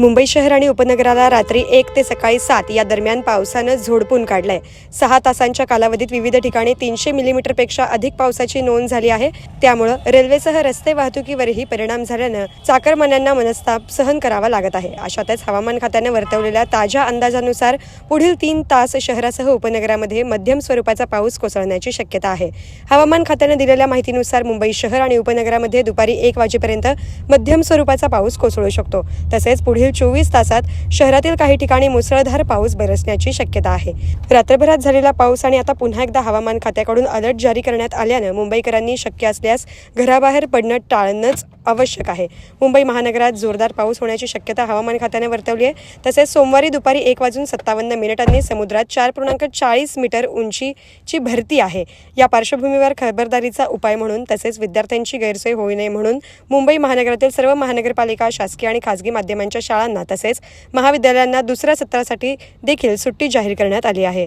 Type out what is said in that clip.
मुंबई शहर आणि उपनगराला रात्री एक ते सकाळी सात या दरम्यान पावसानं झोडपून काढलंय. सहा तासांच्या कालावधीत विविध ठिकाणी तीनशे मिलीमीटरपेक्षा अधिक पावसाची नोंद झाली आहे. त्यामुळं रेल्वेसह रस्ते वाहतुकीवरही परिणाम झाल्यानं चाकरमान्यांना मनस्ताप सहन करावा लागत आहे. अशातच हवामान खात्यानं वर्तवलेल्या ताज्या अंदाजानुसार पुढील तीन तास शहरासह उपनगरामध्ये मध्यम स्वरूपाचा पाऊस कोसळण्याची शक्यता आहे. हवामान खात्यानं दिलेल्या माहितीनुसार मुंबई शहर आणि उपनगरामध्ये दुपारी एक वाजेपर्यंत मध्यम स्वरूपाचा पाऊस कोसळू शकतो. तसेच पुढील चोवीस तासात शहरातील काही ठिकाणी मुसळधार पाऊस बरसण्याची शक्यता आहे. रात्रभरात झालेला पाऊस आणि आता पुन्हा एकदा हवामान खात्याकडून अलर्ट जारी करण्यात आल्यानं मुंबईकरांनी शक्य असल्यास घराबाहेर पडणं टाळणंच आवश्यक आहे. मुंबई महानगरात जोरदार पाऊस होण्याची शक्यता हवामान खात्याने वर्तवली आहे. तसेच सोमवारी दुपारी एक वाजून सत्तावन्न मिनिटांनी समुद्रात चार पूर्णांक चाळीस मीटर उंचीची भरती आहे. या पार्श्वभूमीवर खबरदारीचा उपाय म्हणून तसेच विद्यार्थ्यांची गैरसोय होऊ नये म्हणून मुंबई महानगरातील सर्व महानगरपालिका शासकीय आणि खासगी माध्यमांच्या शाळांना तसेच महाविद्यालयांना दुसऱ्या सत्रासाठी देखील सुट्टी जाहीर करण्यात आली आहे.